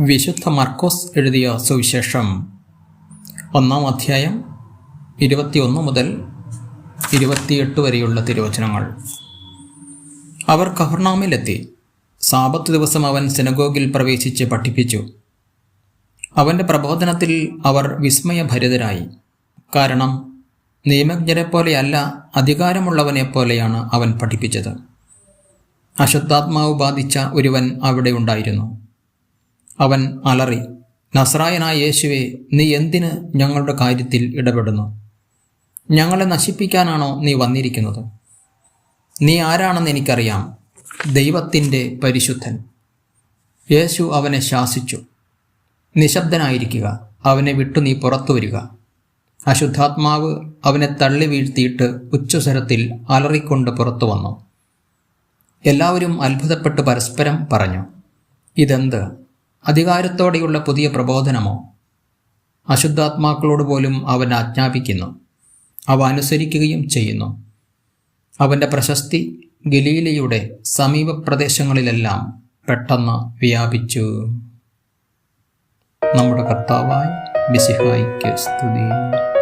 വിശുദ്ധ മർക്കോസ് എഴുതിയ സുവിശേഷം. ഒന്നാം അധ്യായം ഇരുപത്തിയൊന്ന് മുതൽ ഇരുപത്തിയെട്ട് വരെയുള്ള തിരുവചനങ്ങൾ. അവർ കഹർണാമിലെത്തി സാപത്ത് ദിവസം അവൻ സിനഗോഗിൽ പ്രവേശിച്ച് പഠിപ്പിച്ചു. അവന്റെ പ്രബോധനത്തിൽ അവർ വിസ്മയഭരിതരായി. കാരണം നിയമജ്ഞരെ നിയമജ്ഞരെപ്പോലെയല്ല അധികാരമുള്ളവനെപ്പോലെയാണ് അവൻ പഠിപ്പിച്ചത്. അശുദ്ധാത്മാവ് ബാധിച്ച ഒരുവൻ അവിടെ ഉണ്ടായിരുന്നു. അവൻ അലറി നസ്രായനായ യേശുവെ നീ എന്തിന് ഞങ്ങളുടെ കാര്യത്തിൽ ഇടപെടുന്നു? ഞങ്ങളെ നശിപ്പിക്കാനാണോ നീ വന്നിരിക്കുന്നത്? നീ ആരാണെന്ന് എനിക്കറിയാം ദൈവത്തിന്റെ പരിശുദ്ധൻ. യേശു അവനെ ശാസിച്ചു. നിശബ്ദനായിരിക്കുക അവനെ വിട്ടു നീ പുറത്തു വരിക. അശുദ്ധാത്മാവ് അവനെ തള്ളി വീഴ്ത്തിയിട്ട് ഉച്ചസ്വരത്തിൽ അലറിക്കൊണ്ട് പുറത്തു വന്നു. എല്ലാവരും അത്ഭുതപ്പെട്ട് പരസ്പരം പറഞ്ഞു ഇതെന്ത്? അധികാരത്തോടെയുള്ള പുതിയ പ്രബോധനമോ? അശുദ്ധാത്മാക്കളോട് പോലും അവൻ ആജ്ഞാപിക്കുന്നു. അവ അനുസരിക്കുകയും ചെയ്യുന്നു. അവന്റെ പ്രശസ്തി ഗലീലയുടെ സമീപ പ്രദേശങ്ങളിലെല്ലാം പെട്ടെന്ന് വ്യാപിച്ചു. നമ്മുടെ കർത്താവായ ബിസിഹായിക്ക് സ്തുതി.